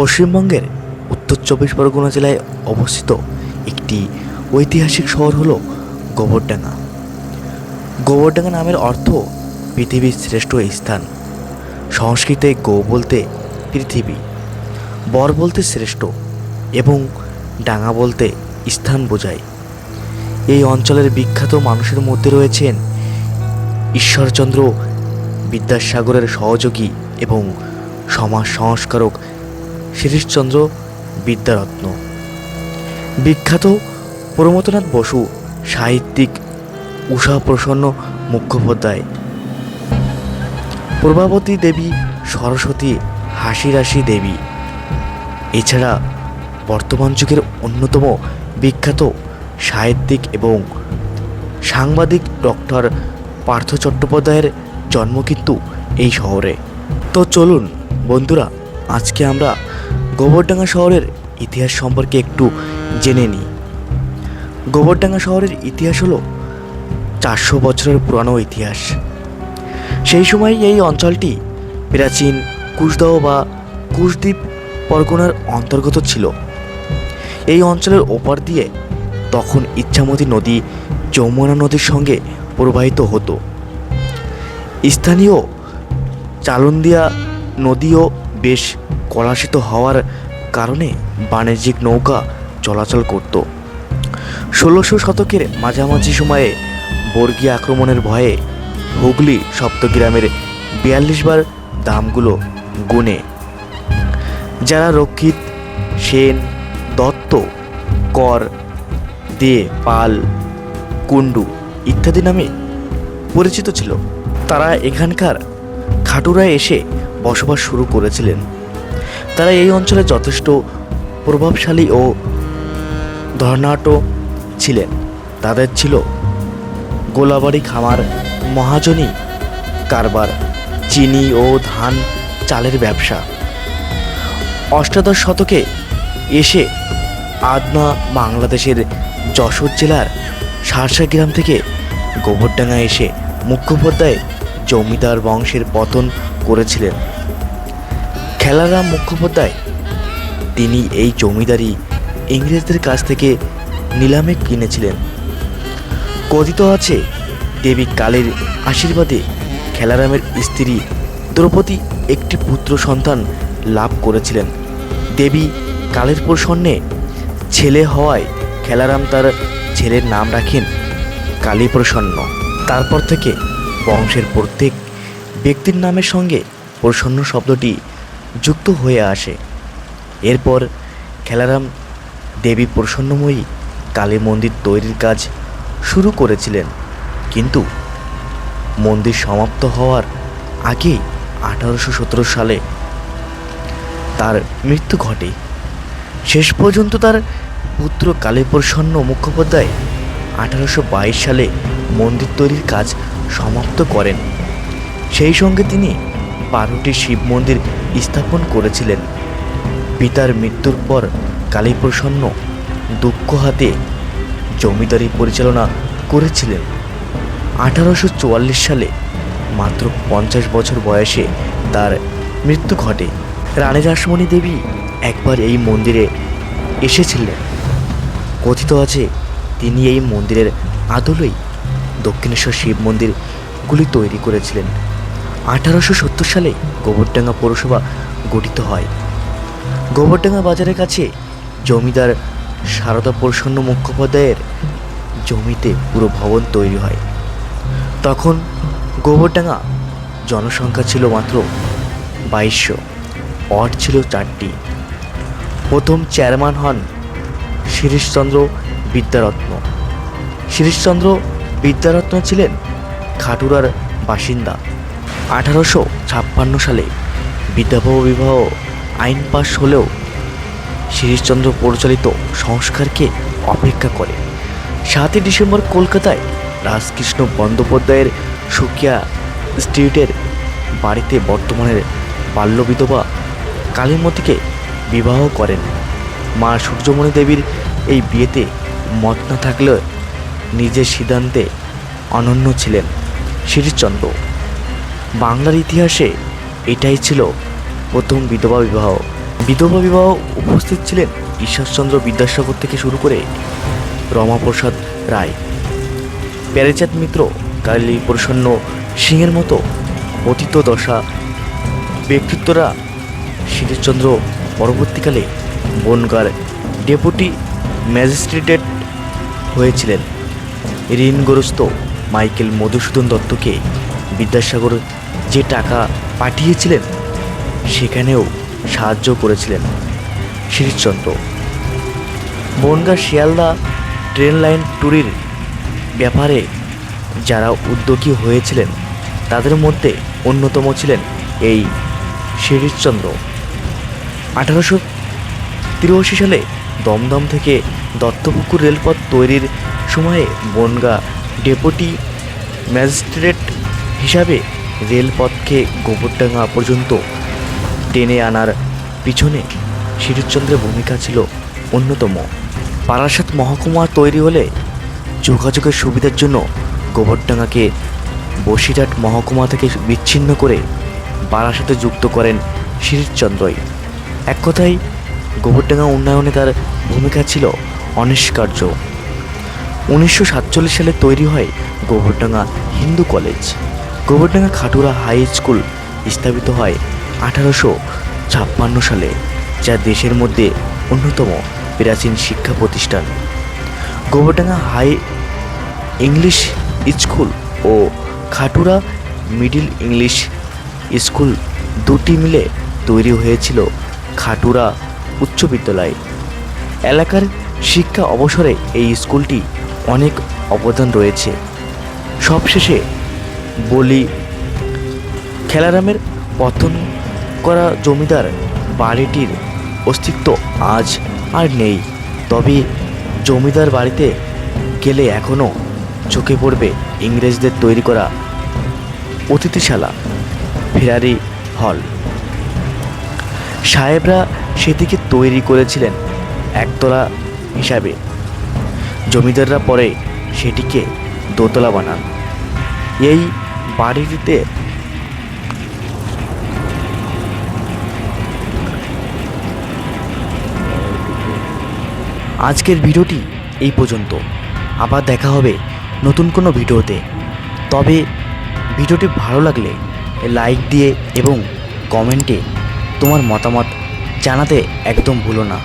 পশ্চিমবঙ্গের উত্তর চব্বিশ পরগনা জেলায় অবস্থিত একটি ঐতিহাসিক শহর হলো গোবরডাঙ্গা। গোবরডাঙ্গা নামের অর্থ পৃথিবীর শ্রেষ্ঠ স্থান। সংস্কৃতে গো বলতে পৃথিবী, বর বলতে শ্রেষ্ঠ এবং ডাঙা বলতে স্থান বোঝায়। এই অঞ্চলের বিখ্যাত মানুষের মধ্যে রয়েছেন ঈশ্বরচন্দ্র বিদ্যাসাগরের সহযোগী এবং সমাজ সংস্কারক শিরিশচন্দ্র বিদ্যারত্ন। বিখ্যাত প্রমথনাথ বসু সাহিত্যিক উষা প্রসন্ন মুখোপাধ্যায়। প্রভাবতী দেবী সরস্বতী হাসি রাশি দেবী। এছাড়া বর্তমান যুগের অন্যতম বিখ্যাত সাহিত্যিক এবং সাংবাদিক ডক্টর পার্থ চট্টোপাধ্যায়ের জন্ম কিন্তু এই শহরে। তো চলুন বন্ধুরা, আজকে আমরা গোবরডাঙ্গা শহরের ইতিহাস সম্পর্কে একটু জেনে নিই। গোবরডাঙ্গা শহরের ইতিহাস হলো চারশো বছরের পুরানো ইতিহাস। সেই সময় এই অঞ্চলটি প্রাচীন কুশদাহ বা কুশদ্বীপ পরগনার অন্তর্গত ছিল। এই অঞ্চলের ওপার দিয়ে তখন ইচ্ছামতি নদী যমুনা নদীর সঙ্গে প্রবাহিত হতো। স্থানীয় চালন্দিয়া নদীও বেশ কলাশিত হওয়ার কারণে বাণিজ্যিক নৌকা চলাচল করত। ষোলোশো শতকের মাঝামাঝি সময়ে বর্গীয় আক্রমণের ভয়ে হুগলি সপ্তগ্রামের বিয়াল্লিশ বার দামগুলো গুনে। যারা রক্ষিত সেন, দত্ত, কর, দে, পাল, কুণ্ডু ইত্যাদি নামে পরিচিত ছিল, তারা এখানকার খাটুরায় এসে বসবাস শুরু করেছিলেন। তারা এই অঞ্চলে যথেষ্ট প্রভাবশালী ও ধর্নাঢ্য ছিলেন। তাদের ছিল গোলাবাড়ি খামার, মহাজনী কারবার, চিনি ও ধান চালের ব্যবসা। অষ্টাদশ শতকে এসে আদনা বাংলাদেশের যশোর জেলার সারসা গ্রাম থেকে গোবরডাঙ্গা এসে মুখোপাধ্যায় জমিদার বংশের পতন করেছিলেন। খেলারাম মুখোপাধ্যায় তিনি এই জমিদারি ইংরেজদের কাছ থেকে নিলামে কিনেছিলেন। কথিত আছে, দেবী কালীর আশীর্বাদে খেলারামের স্ত্রী দ্রৌপদী একটি পুত্র সন্তান লাভ করেছিলেন। দেবী কালের প্রসন্নে ছেলে হওয়ায় খেলারাম তার ছেলের নাম রাখেন কালী প্রসন্ন তারপর থেকে বংশের প্রত্যেক ব্যক্তির নামের সঙ্গে প্রসন্ন শব্দটি যুক্ত হয়ে আসে। এরপর খেলারাম দেবী প্রসন্নময়ী কালী মন্দির তৈরির কাজ শুরু করেছিলেন। কিন্তু মন্দির সমাপ্ত হওয়ার আগেই আঠারোশো সতেরো সালে তার মৃত্যু ঘটে। শেষ পর্যন্ত তার পুত্র কালীপ্রসন্ন মুখোপাধ্যায় আঠারোশো বাইশ সালে মন্দির তৈরির কাজ সমাপ্ত করেন। সেই সঙ্গে তিনি বারোটি শিব মন্দির স্থাপন করেছিলেন। পিতার মৃত্যুর পর কালীপ্রসন্ন দুঃখ হাতে জমিদারি পরিচালনা করেছিলেন। আঠারোশো চুয়াল্লিশ সালে মাত্র পঞ্চাশ বছর বয়সে তার মৃত্যু ঘটে। রানী রাসমণি দেবী একবার এই মন্দিরে এসেছিলেন। কথিত আছে, তিনি এই মন্দিরের আদলেই দক্ষিণেশ্বর শিব মন্দিরগুলি তৈরি করেছিলেন। আঠারোশো সত্তর সালে গোবরডাঙ্গা পৌরসভা গঠিত হয়। গোবরডাঙ্গা বাজারের কাছে জমিদার সারদা প্রসন্ন মুখোপাধ্যায়ের জমিতে পুরো ভবন তৈরি হয়। তখন গোবরডাঙ্গা জনসংখ্যা ছিল মাত্র বাইশশো অট ছিল চারটি। প্রথম চেয়ারম্যান হন শিরিশচন্দ্র বিদ্যারত্ন। শিরিশচন্দ্র বিদ্যারত্ন ছিলেন খাটুরার বাসিন্দা। আঠারোশো ছাপ্পান্ন সালে বিদ্যাভব বিবাহ আইন পাশ হলেও শিরিশচন্দ্র পরিচালিত সংস্কারকে অপেক্ষা করে। সাতই ডিসেম্বর কলকাতায় রাজকৃষ্ণ বন্দ্যোপাধ্যায়ের সুকিয়া স্ট্রিটের বাড়িতে বর্তমানের বাল্যবিধবা কালীমতিকে বিবাহ করেন। মা সূর্যমণি দেবীর এই বিয়েতে মত না থাকলেও নিজের সিদ্ধান্তে অনন্য ছিলেন শিরিশচন্দ্র বাংলার ইতিহাসে এটাই ছিল প্রথম বিধবা বিবাহ। বিধবা বিবাহ উপস্থিত ছিলেন ঈশ্বরচন্দ্র বিদ্যাসাগর থেকে শুরু করে রমাপ্রসাদ রায়। প্যারেচাঁদ মিত্র, কালী প্রসন্ন সিংহের মতো অতীত দশা ব্যক্তিত্বরা শরীরচন্দ্র পরবর্তীকালে বনগার ডেপুটি ম্যাজিস্ট্রেটেট হয়েছিলেন। ঋণগ্রস্ত মাইকেল মধুসূদন দত্তকে বিদ্যাসাগর যে টাকা পাঠিয়েছিলেন, সেখানেও সাহায্য করেছিলেন শরীরচন্দ্র বনগা শিয়ালদা ট্রেন লাইন ট্যুরির ব্যাপারে যারা উদ্যোগী হয়েছিলেন, তাদের মধ্যে অন্যতম ছিলেন এই শরীরচন্দ্র আঠারোশো তিরাশি সালে দমদম থেকে দত্তপুকুর রেলপথ তৈরির সময়ে বনগা ডেপুটি ম্যাজিস্ট্রেট হিসাবে রেলপথকে গোবরডাঙ্গা পর্যন্ত টেনে আনার পিছনে শরীরচন্দ্রের ভূমিকা ছিল অন্যতম। বারাসাত মহকুমা তৈরি হলে যোগাযোগের সুবিধার জন্য গোবরডাঙ্গাকে বসিরহাট মহকুমা থেকে বিচ্ছিন্ন করে বারাসাতে যুক্ত করেন শরীরচন্দ্রই এক কথায় গোবরডাঙ্গা উন্নয়নে তার ভূমিকা ছিল অনিষ্কার্য। উনিশশো সাতচল্লিশ সালে তৈরি হয় Gobardanga Hindu college. Gobardanga Khatura high school স্থাপিত হয় আঠারোশো ছাপ্পান্ন সালে, যা দেশের মধ্যে অন্যতম প্রাচীন শিক্ষা প্রতিষ্ঠান। গোবরডাঙ্গা হাই ইংলিশ স্কুল ও খাটুরা মিডিল ইংলিশ স্কুল দুটি মিলে তৈরি হয়েছিল খাটুরা উচ্চ বিদ্যালয়। এলাকার শিক্ষা অবসরে এই স্কুলটি অনেক অবদান রয়েছে। সবশেষে বলি, খেলারামের পতন করা জমিদার বাড়িটির অস্তিত্ব আজ আর নেই। তবে জমিদার বাড়িতে গেলে এখনও চোখে পড়বে ইংরেজদের তৈরি করা অতিথিশালা, ফেরারি হল। সাহেবরা সেটিকে তৈরি করেছিলেন একতলা হিসাবে। জমিদাররা পরে সেটিকে দোতলা বানান। এই বাড়িটিতে আজকের ভিডিওটি এই পর্যন্ত। আবার দেখা হবে নতুন কোনো ভিডিওতে। তবে ভিডিওটি ভালো লাগলে লাইক দিয়ে এবং কমেন্টে তোমার মতামত জানাতে একদম ভুলো না।